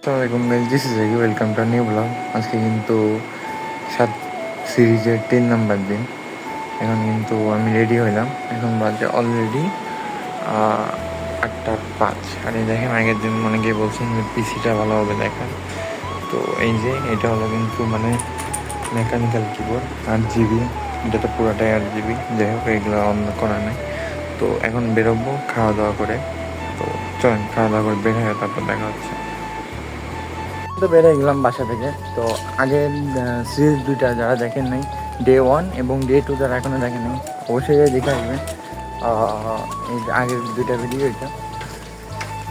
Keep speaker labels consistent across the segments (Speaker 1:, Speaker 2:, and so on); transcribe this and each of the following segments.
Speaker 1: আসসালামাইকুম guys this is এগি welcome to new blog আজকে কিন্তু সাত সিরিজের তিন নাম্বার দিন। এখন কিন্তু আমি রেডি হইলাম। এখন বাজে অলরেডি আটটা পাঁচ। আর এই দেখেন আগের দিন গিয়ে বলছেন যে পিসিটা ভালোভাবে দেখান তো এই যে, এটা হলো কিন্তু মানে মেকানিক্যাল কিবোর্ড আট জিবি এটা তো পুরোটাই আট জিবি যাই হোক, এগুলো অন্য করা নেই। তো এখন বেরোবো খাওয়া দাওয়া করে। তো চলেন খাওয়া দাওয়া করে বের হয়ে তারপর দেখা হচ্ছে। তো বেরিয়ে গেলাম বাসা থেকে। তো আগের সিরিজ দুইটা যারা দেখেন নাই ডে ওয়ান এবং ডে টু যারা এখনও দেখেন নাই। অবশ্যই যাই দেখে আসবেন এই আগের দুইটা ভিডিও এটা।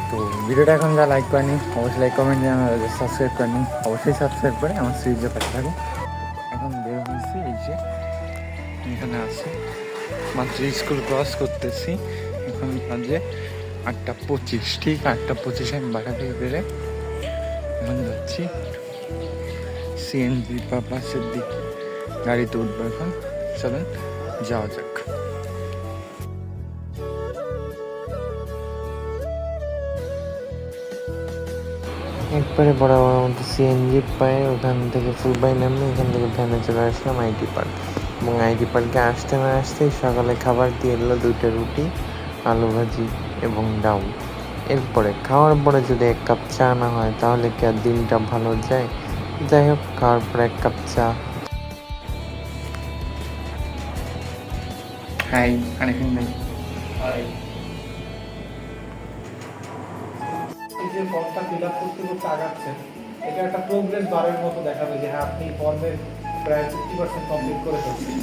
Speaker 1: তো ভিডিওটা এখন যা লাইক করেনি, অবশ্যই লাইক কমেন্ট সাবস্ক্রাইব করেনি। অবশ্যই সাবস্ক্রাইব করে আমার সিরিজের পাশে থাকুন। এখন বের হয়েছি, এই যে এখানে আছি। মাত্র স্কুল ক্রস করতেছি। এখন বাজে আটটা পঁচিশ, ঠিক আটটা পঁচিশে আমি বাসা থেকে বেরে এখন যাচ্ছি। সিএনজি বা দিকে গাড়িতে উঠবো এখন। চলেন, যাওয়া যাক। একবারে বরাবর মতো সিএনজি পায়ে, ওখান থেকে ফুলবাই নামে এখান থেকে ভ্যানে চলে আসলাম আইটি পার্ক এবং আইটি পার্কে আসতে না আসতেই সকালে খাবার দিয়ে এলো দুইটা রুটি, আলু ভাজি এবং ডাউন এরপরে খাওয়ার পরে যদি এক কাপ চা না হয় তাহলে কি আর দিনটা ভালো যায়? যাই হোক খাওয়ার পরে এক কাপ চা। হাই আরেকদিন নেই
Speaker 2: এই যে ফর্মটা ফিল আপ করতে করতে আগাচ্ছেন এটা একটা প্রোগ্রেস বারের মতো দেখাবে যে হ্যাঁ আপনি ফর্মের প্রায় ফিফটি পার্সেন্ট কমপ্লিট করে ফেলছেন।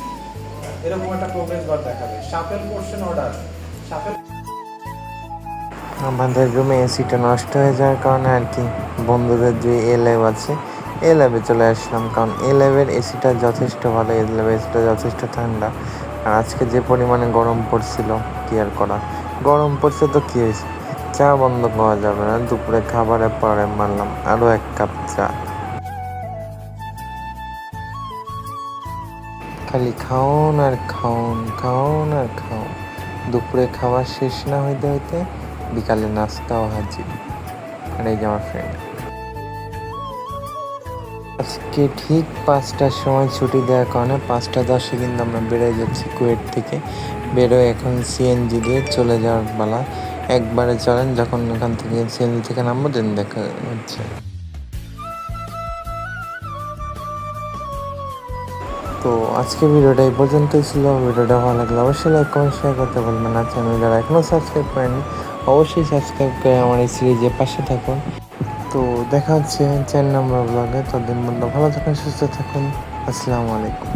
Speaker 2: এরকম একটা প্রোগ্রেস বার দেখাবে। সাপেল পোর্শন অর্ডার সাপেল
Speaker 1: আমাদের রুমে এসিটা নষ্ট হয়ে যাওয়ার কারণে আর কি বন্ধুদের যে এ ল্যাব আছে এ ল্যাবে চলে আসলাম। কারণ এ ল্যাবের এসিটা যথেষ্ট ভালো এ ল্যাবের এসিটা যথেষ্ট ঠান্ডা। আর আজকে যে পরিমাণে গরম পড়ছিল, কি আর করা? গরম পড়ছে তো কী হয়েছে? চা বন্ধ করা যাবে না। দুপুরে খাবারের পরে মারলাম আরও এক কাপ চা। খালি খাওন আর খাওন খাওন আর খাওন। দুপুরে খাবার শেষ না হইতে হইতে বিকালে নাস্তাও হাজির আর এই যে আমার ফ্রেন্ড আজকে ঠিক পাঁচটার সময় ছুটি দেওয়ার কারণে পাঁচটা দশে কিন্তু আমরা বেড়ে যাচ্ছি কুয়েট থেকে। বেরোয় এখন সিএনজি দিয়ে চলে যাওয়ার বেলা একবারে চলেন, যখন এখান থেকে সিএনজি থেকে নামবো দেন দেখা হচ্ছে। তো আজকে ভিডিওটা এই পর্যন্তই ছিল। ভিডিওটা ভালো লাগলে অবশ্যই লাইক কমেন্ট শেয়ার করতে বলবেন না। চ্যানেল যারা এখনও সাবস্ক্রাইব করেনি অবশ্যই সাবস্ক্রাইব করে আমার এই সিরিজের পাশে থাকুন। তো দেখা হচ্ছে চার নম্বর ব্লগে ততদিন মধ্যে ভালো থাকুন, সুস্থ থাকুন। আসসালামু আলাইকুম।